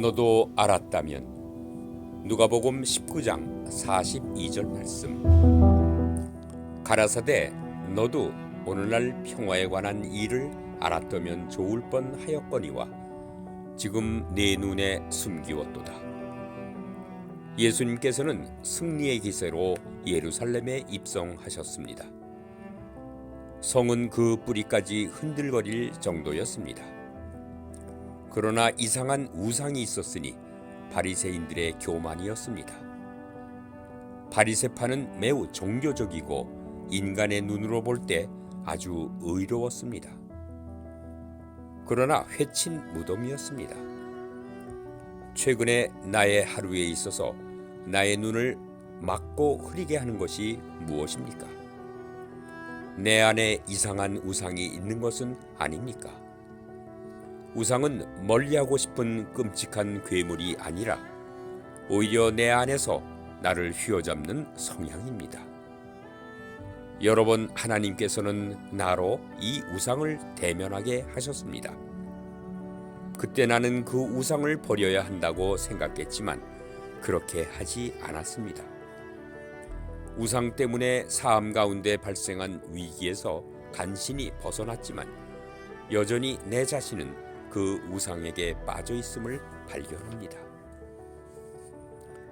너도 알았다면 누가복음 19장 42절 말씀 가라사대 너도 오늘날 평화에 관한 일을 알았다면 좋을 뻔하였거니와 지금 내 눈에 숨기웠도다 예수님께서는 승리의 기세로 예루살렘에 입성하셨습니다. 성은 그 뿌리까지 흔들거릴 정도였습니다. 그러나 이상한 우상이 있었으니 바리새인들의 교만이었습니다. 바리새파는 매우 종교적이고 인간의 눈으로 볼 때 아주 의로웠습니다. 그러나 회친 무덤이었습니다. 최근에 나의 하루에 있어서 나의 눈을 막고 흐리게 하는 것이 무엇입니까? 내 안에 이상한 우상이 있는 것은 아닙니까? 우상은 멀리하고 싶은 끔찍한 괴물이 아니라 오히려 내 안에서 나를 휘어잡는 성향입니다. 여러 번 하나님께서는 나로 이 우상을 대면하게 하셨습니다. 그때 나는 그 우상을 버려야 한다고 생각했지만 그렇게 하지 않았습니다. 우상 때문에 삶 가운데 발생한 위기에서 간신히 벗어났지만 여전히 내 자신은 그 우상에게 빠져 있음을 발견합니다.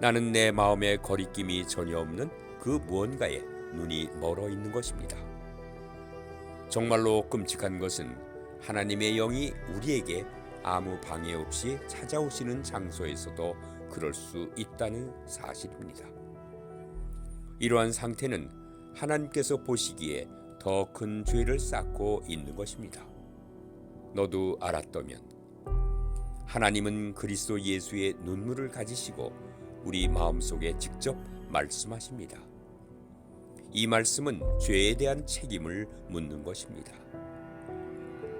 나는 내 마음에 거리낌이 전혀 없는 그 무언가에 눈이 멀어 있는 것입니다. 정말로 끔찍한 것은 하나님의 영이 우리에게 아무 방해 없이 찾아오시는 장소에서도 그럴 수 있다는 사실입니다. 이러한 상태는 하나님께서 보시기에 더 큰 죄를 쌓고 있는 것입니다. 너도 알았다면 하나님은 그리스도 예수의 눈물을 가지시고 우리 마음속에 직접 말씀하십니다. 이 말씀은 죄에 대한 책임을 묻는 것입니다.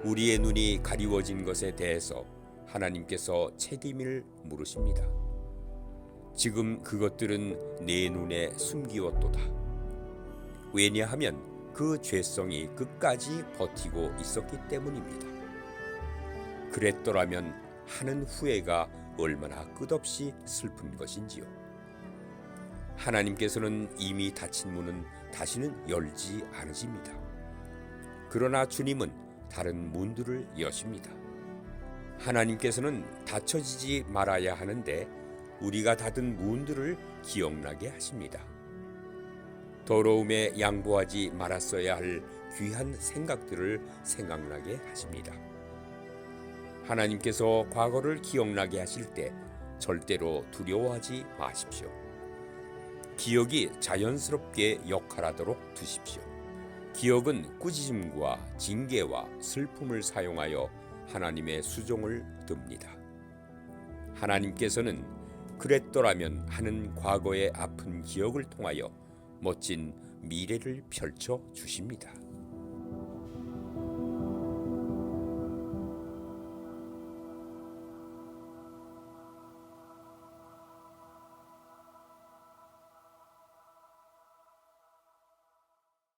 우리의 눈이 가리워진 것에 대해서 하나님께서 책임을 물으십니다. 지금 그것들은 내 눈에 숨기웠도다. 왜냐하면 그 죄성이 끝까지 버티고 있었기 때문입니다. 그랬더라면 하는 후회가 얼마나 끝없이 슬픈 것인지요. 하나님께서는 이미 닫힌 문은 다시는 열지 않으십니다. 그러나 주님은 다른 문들을 여십니다. 하나님께서는 닫혀지지 말아야 하는데 우리가 닫은 문들을 기억나게 하십니다. 더러움에 양보하지 말았어야 할 귀한 생각들을 생각나게 하십니다. 하나님께서 과거를 기억나게 하실 때 절대로 두려워하지 마십시오. 기억이 자연스럽게 역할하도록 두십시오. 기억은 꾸짖음과 징계와 슬픔을 사용하여 하나님의 수종을 듭니다. 하나님께서는 그랬더라면 하는 과거의 아픈 기억을 통하여 멋진 미래를 펼쳐 주십니다.